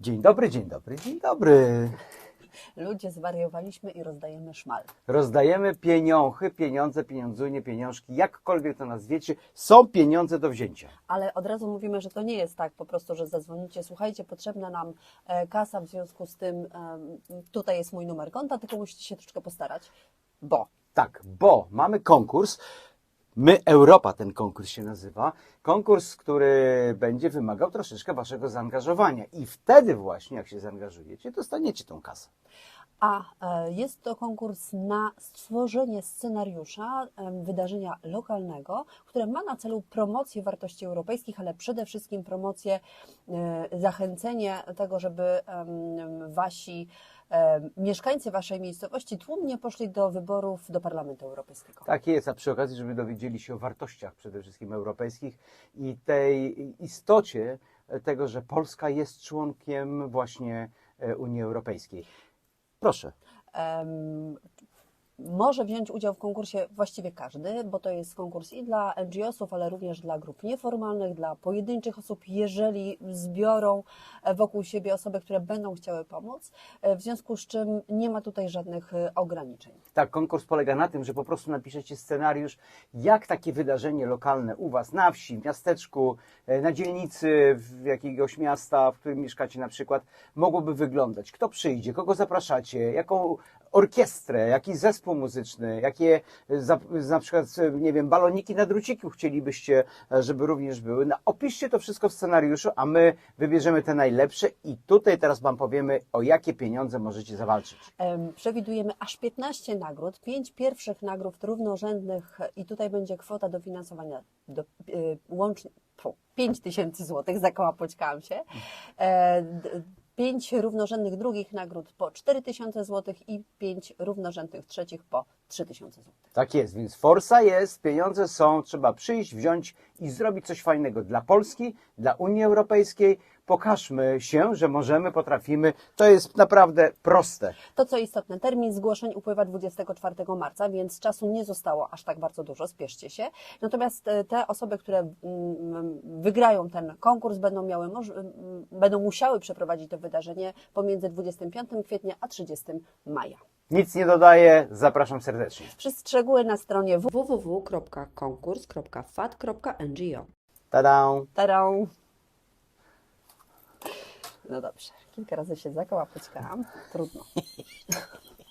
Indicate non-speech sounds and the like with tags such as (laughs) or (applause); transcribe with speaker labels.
Speaker 1: Dzień dobry, dzień dobry, dzień dobry.
Speaker 2: Ludzie zwariowaliśmy i rozdajemy szmal.
Speaker 1: Rozdajemy pieniądze, pieniądze, pieniądzunie, pieniążki, jakkolwiek to nazwiecie. Są pieniądze do wzięcia.
Speaker 2: Ale od razu mówimy, że to nie jest tak po prostu, że zadzwonicie, słuchajcie, potrzebna nam e, kasa, w związku z tym em, tutaj jest mój numer konta, tylko musicie się troszeczkę postarać, bo
Speaker 1: Tak, bo mamy konkurs. My Europa ten konkurs się nazywa. Konkurs, który będzie wymagał troszeczkę waszego zaangażowania. I wtedy właśnie, jak się zaangażujecie, dostaniecie tą kasę.
Speaker 2: A e, jest to konkurs na stworzenie scenariusza em, wydarzenia lokalnego, które ma na celu promocję wartości europejskich, ale przede wszystkim promocję, e, zachęcenie tego, żeby wasi mieszkańcy waszej miejscowości tłumnie poszli do wyborów do Parlamentu Europejskiego.
Speaker 1: Tak jest, a przy okazji, żeby dowiedzieli się o wartościach przede wszystkim europejskich i tej istocie tego, że Polska jest członkiem właśnie e, Unii Europejskiej. Proszę.
Speaker 2: Może wziąć udział w konkursie właściwie każdy, bo to jest konkurs i dla NGO-sów, ale również dla grup nieformalnych, dla pojedynczych osób, jeżeli zbiorą e, wokół siebie osoby, które będą chciały pomóc, e, w związku z czym nie ma tutaj żadnych e, ograniczeń.
Speaker 1: Tak, konkurs polega na tym, że po prostu napiszecie scenariusz, jak takie wydarzenie lokalne u Was na wsi, w miasteczku, na dzielnicy w jakiegoś miasta, w którym mieszkacie na przykład, mogłoby wyglądać. Kto przyjdzie, kogo zapraszacie, jaką orkiestrę, jaki zespół muzyczny, jakie e, za, na przykład, e, nie wiem, baloniki na druciku chcielibyście, e, żeby również były. No, opiszcie to wszystko w scenariuszu, a my wybierzemy te najlepsze i tutaj teraz Wam powiemy, o jakie pieniądze możecie zawalczyć.
Speaker 2: Em, Przewidujemy aż 15 nagród, 5 pierwszych nagród równorzędnych i tutaj będzie kwota dofinansowania do, łącznie 5 tysięcy złotych, zakołapoćkałam się. E, d- Pięć równorzędnych drugich nagród po 4 tysiące złotych i pięć równorzędnych trzecich po 3 tysiące złotych.
Speaker 1: Tak jest, więc forsa jest, pieniądze są, trzeba przyjść, wziąć i zrobić coś fajnego dla Polski, dla Unii Europejskiej. Pokażmy się, że możemy, potrafimy. To jest naprawdę proste.
Speaker 2: To co istotne, termin zgłoszeń upływa 24 marca, więc czasu nie zostało aż tak bardzo dużo, spieszcie się. Natomiast e, te osoby, które mm, wygrają ten konkurs, będą, miały, mm, będą musiały przeprowadzić to wydarzenie pomiędzy 25 kwietnia a 30 maja.
Speaker 1: Nic nie dodaję, zapraszam serdecznie.
Speaker 2: Wszystkie szczegóły na stronie
Speaker 3: www.konkurs.fat.ngo
Speaker 1: Tada!
Speaker 2: www. No dobrze, kilka razy się zakołapoćkałam, trudno. (laughs)